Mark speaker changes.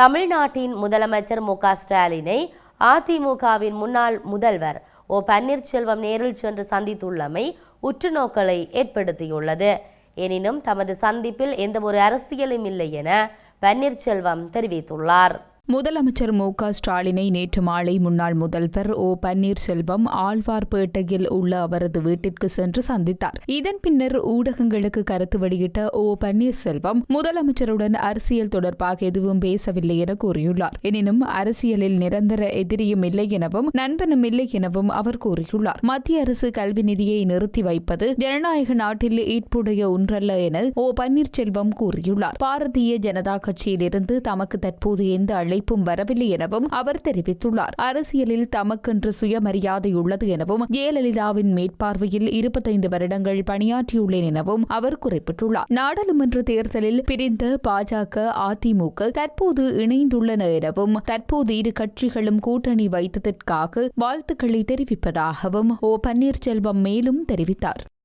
Speaker 1: தமிழ்நாட்டின் முதலமைச்சர் மு ஸ்டாலினை அதிமுகவின் முன்னாள் முதல்வர் ஓ பன்னீர்செல்வம் நேரில் சென்று சந்தித்துள்ளமை உற்றுநோக்கலை ஏற்படுத்தியுள்ளது எனினும் தமது சந்திப்பில் எந்தவொரு அரசியலும் இல்லை என பன்னீர்செல்வம் தெரிவித்துள்ளார்
Speaker 2: முதலமைச்சர் மு க ஸ்டாலினை நேற்று மாலை முன்னாள் முதல்வர் ஓ பன்னீர்செல்வம் ஆழ்வார்பேட்டையில் உள்ள அவரது வீட்டிற்கு சென்று சந்தித்தார் இதன் பின்னர் ஊடகங்களுக்கு கருத்து வெளியிட்ட ஓ பன்னீர்செல்வம் முதலமைச்சருடன் அரசியல் தொடர்பாக எதுவும் பேசவில்லை என கூறியுள்ளார் எனினும் அரசியலில் நிரந்தர எதிரியும் இல்லை எனவும் நண்பனும் இல்லை எனவும் அவர் கூறியுள்ளார் மத்திய அரசு கல்வி நிதியை நிறுத்தி வைப்பது ஜனநாயக நாட்டில் ஈட்புடைய ஒன்றல்ல என ஓ பன்னீர்செல்வம் கூறியுள்ளார் பாரதிய ஜனதா கட்சியிலிருந்து தமக்கு தற்போது எந்த அழை அழைப்பும் வரவில்லை எனவும் அவர் தெரிவித்துள்ளார் அரசியலில் தமக்கென்று சுயமரியாதை உள்ளது எனவும் ஜெயலலிதாவின் மேற்பார்வையில் இருபத்தைந்து வருடங்கள் பணியாற்றியுள்ளேன் எனவும் அவர் குறிப்பிட்டுள்ளார் நாடாளுமன்ற தேர்தலில் பிரிந்த பாஜக அதிமுக தற்போது இணைந்துள்ளன எனவும் தற்போது இரு கட்சிகளும் கூட்டணி வைத்ததற்காக வாழ்த்துக்களை தெரிவிப்பதாகவும் ஓ பன்னீர்செல்வம் மேலும் தெரிவித்தார்